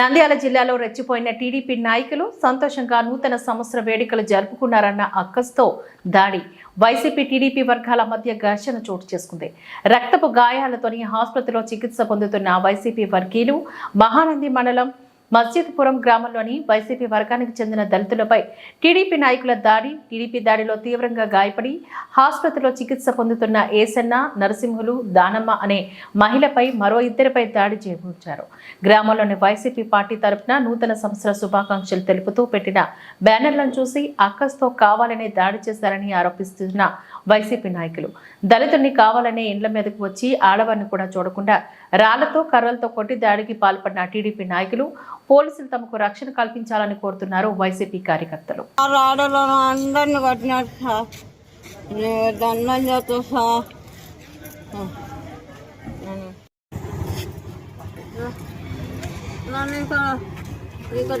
నంద్యాల జిల్లాలో రెచ్చిపోయిన టీడీపీ నాయకులు సంతోషంగా నూతన సంవత్సర వేడుకలు జరుపుకున్నారన్న అక్కస్తో దాడి. వైసీపీ టీడీపీ వర్గాల మధ్య ఘర్షణ చోటు చేసుకుంది. రక్తపు గాయాలతోని ఆసుపత్రిలో చికిత్స పొందుతున్న వైసీపీ వర్గీయులు మహానంది మండలం మస్జిద్పురం గ్రామంలోని వైసీపీ వర్గానికి చెందిన దళితులపై టీడీపీ నాయకుల దాడి టీడీపీ దాడిలో తీవ్రంగా గాయపడి ఆసుపత్రిలో చికిత్స పొందుతున్న ఏసన్న నరసింహులు దానమ్మ అనే మహిళపై మరో ఇద్దరిపై దాడి చేకూర్చారు గ్రామంలోని వైసీపీ పార్టీ తరపున నూతన సంవత్సర శుభాకాంక్షలు తెలుపుతూ పెట్టిన బ్యానర్లను చూసి అక్కస్తో కావాలనే దాడి చేశారని ఆరోపిస్తున్న వైసీపీ నాయకులు. దళితుడిని కావాలనే ఇండ్ల మీదకు వచ్చి ఆడవారిని కూడా చూడకుండా రాళ్ళతో కర్రలతో కొట్టి దాడికి పాల్పడిన టీడీపీ నాయకులు పోలీసులు తమకు రక్షణ కల్పించాలని కోరుతున్నారు వైసీపీ కార్యకర్తలు. నన్ను ఇక్కడ ఇక్కడ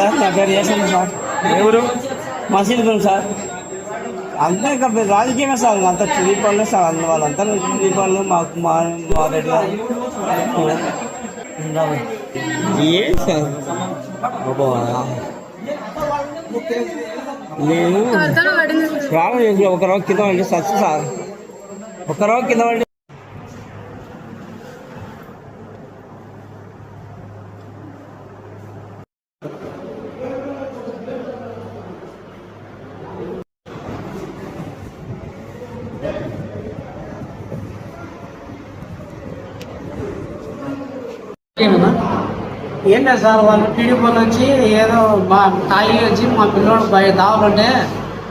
సార్ నా పేరు చేసాను సార్ ఎవరు మసీదులు సార్ అంతా ఇంకా రాజకీయమే సార్ అంతా టీడీపీ వాళ్ళే సార్ అన్న వాళ్ళంతా టీడీపీ వాళ్ళు మాకు మా మా రెడ్డి గారు ఏం సార్ నేను ప్రాణం చేసి ఒక రోజు కింద వండి సచ్చు సార్ ఒక రోజు కింద వండి ఏంటో సార్ వాళ్ళు టీడీపీ వాళ్ళు వచ్చి ఏదో మా తాగి వచ్చి మా పిల్లోడు బయట దావాలంటే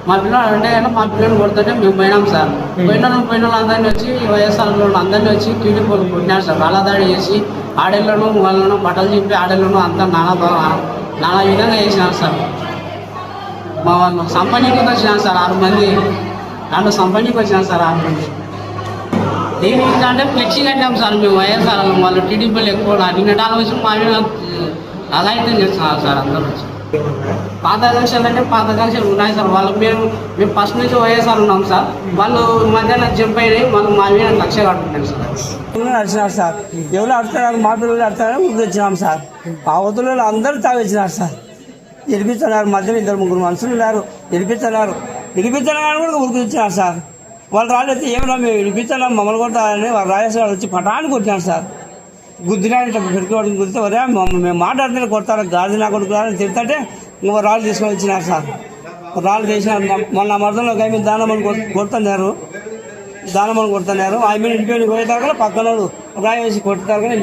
మా పిల్లోడు అంటే మా పిల్లోడు కొడుతుంటే మేము పోయినాం సార్. పోయిన పోయిన అందరినీ వచ్చి వైఎస్ఆర్ అందరినీ వచ్చి టీడీపీ వాళ్ళు కొట్టినారు సార్. అలా దాడి చేసి ఆడేళ్ళను వాళ్ళను బట్టలు చింపి ఆడేళ్ళను అంతా నానా నానా విధంగా చేసినారు సార్. మా వాళ్ళు సంపనీకి వచ్చినారు సార్ ఆరు మంది. దాంట్లో సంపనీకి వచ్చినారు సార్ ఆరు మంది. దీనికి అంటే ఫ్లెక్సీ కట్టాం సార్ మేము వైఎస్ఆర్ వాళ్ళు టీడీపీలు ఎక్కువ నిన్నటాలు వచ్చి మా మీద అఘాయిత్యం చేస్తున్నారు సార్ అందరూ వచ్చి. పాత కక్షలు అంటే పాత కక్షలు ఉన్నాయి సార్. వాళ్ళు మేము మేము ఫస్ట్ నుంచి వైఎస్ఆర్ ఉన్నాం సార్. వాళ్ళు మధ్యాహ్నం జంప్ అయినాయి. వాళ్ళు మా మీద లక్ష కట్టుకుంటాం సార్. నడిచినారు సార్? ఎవరు ఆడుతున్నారు మా పిల్లలు అడుగుతారని ముందు వచ్చినాం సార్. ఆ వద్దులు అందరూ తాగొచ్చినారు సార్. గెలిపిస్తున్నారు మధ్యలో ఇద్దరు ముగ్గురు మనుషులు ఉన్నారు. గెలిపిస్తున్నారు గెలిపిస్తున్నారు కూడా ఊరికి వచ్చినారు సార్. వాళ్ళు రాలేదు ఏమన్నా మేము వినిపించాలా మమ్మల్ని కొట్టాలని వాళ్ళు రాజేశ్వర వాళ్ళు వచ్చి పటాన్ని కొట్టినారు సార్. గుద్దినాడు పెట్టుకోవడం గుర్తితే వరే మమ్మల్ని మేము మాట్లాడితే కొడతారు గాజు నా కొడుకుని తిరుగుతుంటే ఇంకో రాళ్ళు తీసుకొని వచ్చినారు సార్. రాళ్ళు చేసిన మొన్న మరదలో కానీ దానమని కొడుతున్నారు. దానమని కొడుతున్నారు. ఆయన మీద పోయే పోయేదాకా పక్కన రాయి వేసి కొట్టుతారు కానీ